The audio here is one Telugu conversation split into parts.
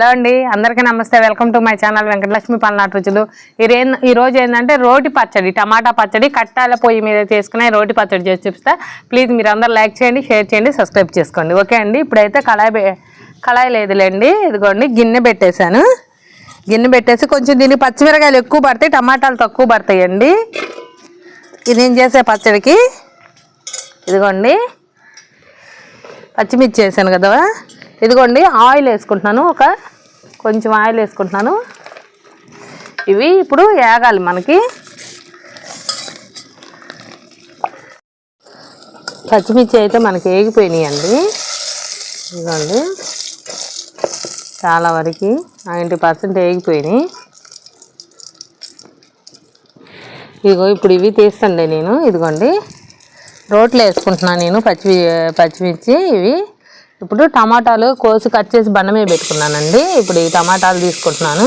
హలో అండి అందరికీ నమస్తే. Welcome to my channel Venkatalakshmi పల్నాటి రుచులు. ఈ ఈ రోజు ఏంటంటే రోటి పచ్చడి టమాటా పచ్చడి కట్టాల పొయ్యి మీద చేసుకునే రోటి పచ్చడి చేసి చూపిస్తా. ప్లీజ్ మీరు అందరు లైక్ చేయండి షేర్ చేయండి సబ్స్క్రైబ్ చేసుకోండి. ఓకే అండి ఇప్పుడైతే కళాయి కళాయి లేదులేండి. ఇదిగోండి గిన్నె పెట్టేశాను. గిన్నె పెట్టేసి కొంచెం దీనికి పచ్చిమిరకాయలు ఎక్కువ పడతాయి టమాటాలు తక్కువ పడతాయండి. ఇది నేను చేసే పచ్చడికి? ఇదిగోండి. పచ్చిమిర్చి వేసాను కదా ఇదిగోండి ఆయిల్ వేసుకుంటున్నాను. ఒక కొంచెం ఆయిల్ వేసుకుంటున్నాను. ఇవి ఇప్పుడు వేగాలి మనకి. పచ్చిమిర్చి అయితే మనకి వేగిపోయినాయండి ఇదిగోండి. చాలా వరకు నైంటీ పర్సెంట్ వేగిపోయినాయి ఇదిగో ఇప్పుడు ఇవి తీస్తుండే నేను. ఇదిగోండి. రోట్లో వేసుకుంటున్నాను నేను పచ్చి పచ్చిమిర్చి ఇవి. ఇప్పుడు టమాటాలు కోసి కట్ చేసి బండ మీద పెట్టుకున్నానండి. ఇప్పుడు ఈ టమాటాలు తీసుకుంటున్నాను.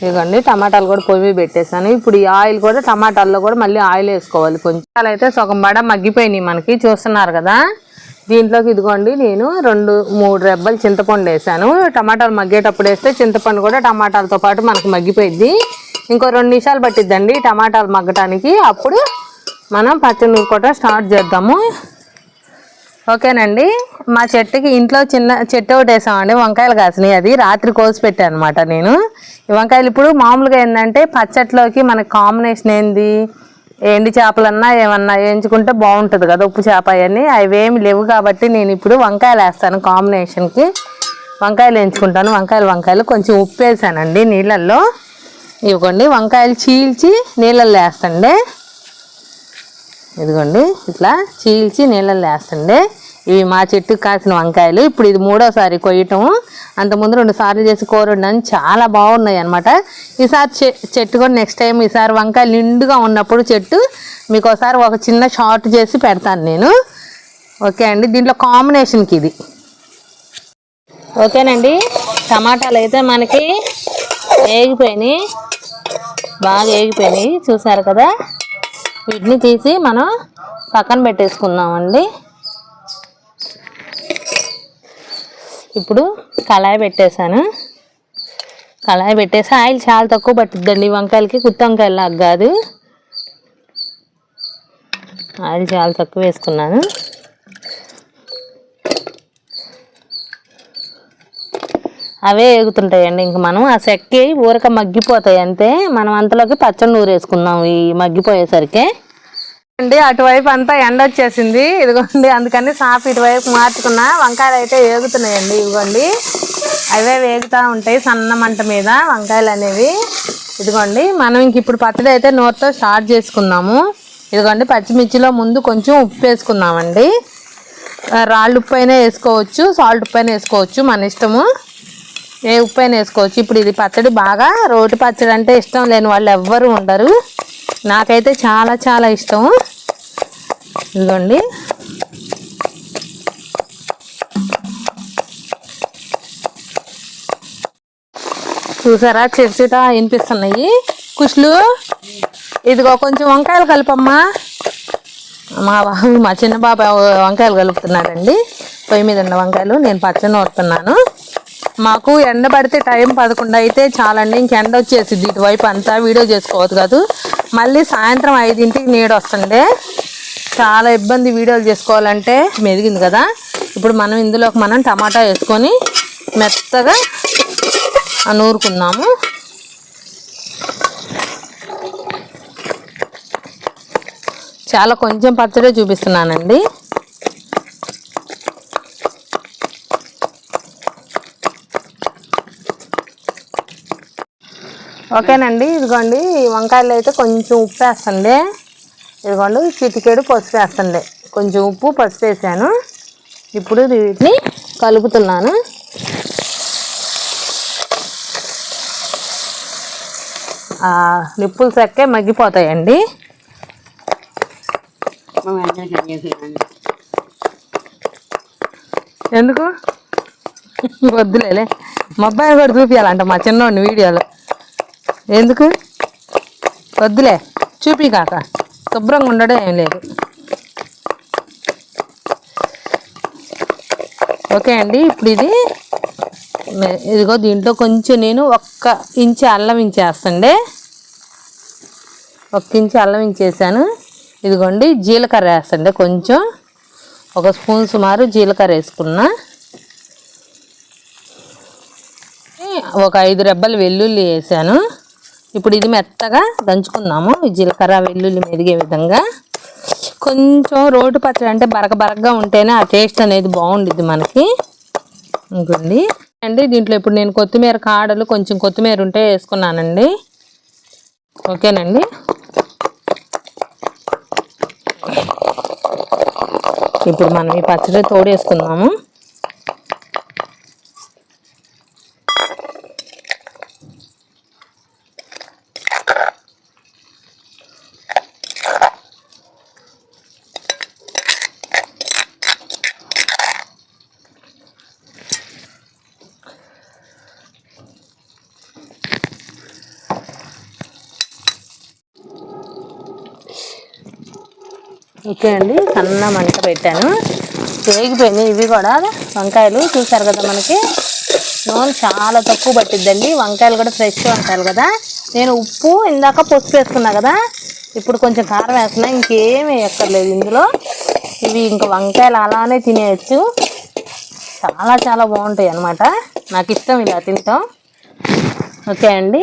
ఇదిగోండి టమాటాలు కూడా పొయ్యి మీద పెట్టేశాను. ఇప్పుడు ఈ ఆయిల్ కూడా టమాటాల్లో కూడా మళ్ళీ ఆయిల్ వేసుకోవాలి. కొంచెం అయితే సగం బడ మగ్గిపోయినాయి మనకి చూస్తున్నారు కదా. దీంట్లోకి ఇదిగోండి నేను రెండు మూడు రెబ్బలు చింతపండు వేసాను టమాటాలు మగ్గేటప్పుడు వేస్తే చింతపండు కూడా టమాటాలతో పాటు మనకు మగ్గిపోయింది ఇంకో రెండు నిమిషాలు పట్టిద్దండి టమాటాలు మగ్గటానికి. అప్పుడు మనం పచ్చడి కూడా స్టార్ట్ చేద్దాము. ఓకేనండి? మా చెట్టుకి ఇంట్లో చిన్న చెట్టు ఒకటి వేసామండి వంకాయలు కాసినాయి అది రాత్రి కోసి పెట్టాను అనమాట నేను. ఈ వంకాయలు ఇప్పుడు మామూలుగా ఏంటంటే పచ్చట్లోకి మనకి కాంబినేషన్ ఏంది? ఎండి చేపలన్నా ఏమన్నా వేయించుకుంటే బాగుంటుంది కదా ఉప్పు చేప అవన్నీ. అవి ఏమి లేవు కాబట్టి నేను ఇప్పుడు వంకాయలు వేస్తాను కాంబినేషన్కి వంకాయలు వేయించుకుంటాను. వంకాయలు వంకాయలు కొంచెం ఉప్పు వేసానండి నీళ్ళల్లో. ఇవ్వండి వంకాయలు చీల్చి నీళ్ళల్లో వేస్తండి. ఇదిగోండి ఇట్లా చీల్చి నీళ్ళల్లో వేస్తుండే. ఇవి మా చెట్టుకు కాసిన వంకాయలు. ఇప్పుడు ఇది మూడోసారి కొయ్యటం అంతకుముందు రెండు సార్లు చేసి కోరుండని చాలా బాగున్నాయి అనమాట ఈసారి చె- చెట్టు కూడా నెక్స్ట్ టైం ఈసారి వంకాయలు నిండుగా ఉన్నప్పుడు చెట్టు మీకు ఒకసారి ఒక చిన్న షార్ట్ చేసి పెడతాను నేను. ఓకే అండి దీంట్లో కాంబినేషన్కి ఇది. ఓకేనండి టమాటాలు అయితే మనకి వేగిపోయినాయి బాగా వేగిపోయినాయి చూసారు కదా? వీటిని తీసి మనం పక్కన పెట్టేసుకుందామండి. ఇప్పుడు కళాయి పెట్టేశాను. కళాయి పెట్టేసి ఆయిల్ చాలా తక్కువ పట్టిద్దండి. వంకాయలకి గుత్తి వంకాయలు కాదు. ఆయిల్ చాలా తక్కువ వేసుకున్నాను. అవే ఎగుతుంటాయండి. ఇంక మనం ఆ చెక్కి ఊరక మగ్గిపోతాయి. అంతే మనం అంతలోకి పచ్చడి నూరు వేసుకుందాం ఈ మగ్గిపోయేసరికి. అండి అటువైపు అంతా ఎండ వచ్చేసింది. ఇదిగోండి అందుకని సాఫ్ ఇటువైపు మార్చుకున్నా వంకాయలు అయితే వేగుతున్నాయండి. ఇదిగోండి అవే వేగుతూ ఉంటాయి సన్న మంట మీద వంకాయలు అనేవి. ఇదిగోండి మనం ఇంక ఇప్పుడు పచ్చడి అయితే నోరుతో స్టార్ట్ చేసుకుందాము ఇదిగోండి పచ్చిమిర్చిలో ముందు కొంచెం ఉప్పు వేసుకుందామండి రాళ్ళు ఉప్పు అయినా వేసుకోవచ్చు సాల్ట్ ఉప్పు అయినా వేసుకోవచ్చు మన ఇష్టము. ఏ ఉప్పు అయినా వేసుకోవచ్చు. ఇప్పుడు ఇది పచ్చడి బాగా రోటి పచ్చడి అంటే ఇష్టం లేని వాళ్ళు ఎవ్వరు ఉండరు. నాకైతే చాలా చాలా ఇష్టం. ఇదిగోండి. చూసారా? చిరుచిట వినిపిస్తున్నాయి. కుష్లు ఇదిగో కొంచెం వంకాయలు కలపమ్మా. మా బాబు మా చిన్న బాబు వంకాయలు కలుపుతున్నాడండి. పొయ్యి మీద ఉన్న వంకాయలు నేను పచ్చని వస్తున్నాను మాకు ఎండ పడితే టైం పదకొండు అయితే చాలండి. ఇంక ఎండ వచ్చేసింది ఇటువైపు అంతా వీడియో చేసుకోవద్దు కాదు. మళ్ళీ సాయంత్రం ఐదింటికి నీడ వస్తుండే. చాలా ఇబ్బంది వీడియోలు చేసుకోవాలంటే మెదిగింది కదా. ఇప్పుడు మనం ఇందులోకి మనం టమాటా వేసుకొని మెత్తగా నూరుకుందాము చాలా కొంచెం పచ్చడే చూపిస్తున్నానండి. ఓకేనండి ఇదిగోండి ఈ వంకాయలు అయితే కొంచెం ఉప్పు వేస్తండి. ఇదిగోండి చిటికెడు పసుపు వేస్తండి. కొంచెం ఉప్పు పసుపు వేసాను. ఇప్పుడు వీటిని కలుపుతున్నాను. నిప్పులు చెక్కే మగ్గిపోతాయండి. ఎందుకు? వద్దులేలే. మా అబ్బాయిని కూడా చూపించాలంట మా చిన్నోడిని వీడియోలో. ఎందుకు? వద్దులే చూపి కాక. శుభ్రంగా ఉండడం ఏం లేదు. ఓకే అండి ఇప్పుడు ఇది ఇదిగో దీంట్లో కొంచెం నేను ఒక్క ఇంచు అల్లం ఇంచేస్తండి. ఒక్క ఇంచు అల్లం ఇంచేసాను. ఇదిగోండి జీలకర్ర వేస్తండి కొంచెం. ఒక స్పూన్ సుమారు జీలకర్ర వేసుకున్నా. ఒక ఐదు రెబ్బలు వెల్లుల్లి వేసాను. ఇప్పుడు ఇది మెత్తగా దంచుకుందాము. జీలకర్ర వెల్లుల్లి మెదిగే విధంగా. కొంచెం రోడ్డు పచ్చడి అంటే బరక బరకగా ఉంటేనే ఆ టేస్ట్ అనేది బాగుండిద్ది మనకి. ఇంకోండి. అండి దీంట్లో ఇప్పుడు నేను కొత్తిమీర కాడలు కొంచెం కొత్తిమీర ఉంటే వేసుకున్నానండి. ఓకేనండి. ఇప్పుడు మనం ఈ పచ్చడి తోడేసుకుందాము. ఓకే అండి సన్న మంట పెట్టాను. వేగిపోయింది ఇవి కూడా వంకాయలు చూసారు కదా మనకి. నూనె చాలా తక్కువ పట్టిద్దండి వంకాయలు కూడా ఫ్రెష్ వంకాయలు కదా. నేను ఉప్పు ఇందాక పసుపు వేసుకున్నా కదా ఇప్పుడు కొంచెం కారం వేస్తున్నా ఇంకేమీ వేయక్కర్లేదు ఇందులో. ఇవి ఇంకా వంకాయలు అలానే తినేయచ్చు. చాలా చాలా బాగుంటాయి అన్నమాట. నాకు ఇష్టం ఇలా తింటాం ఓకే అండి.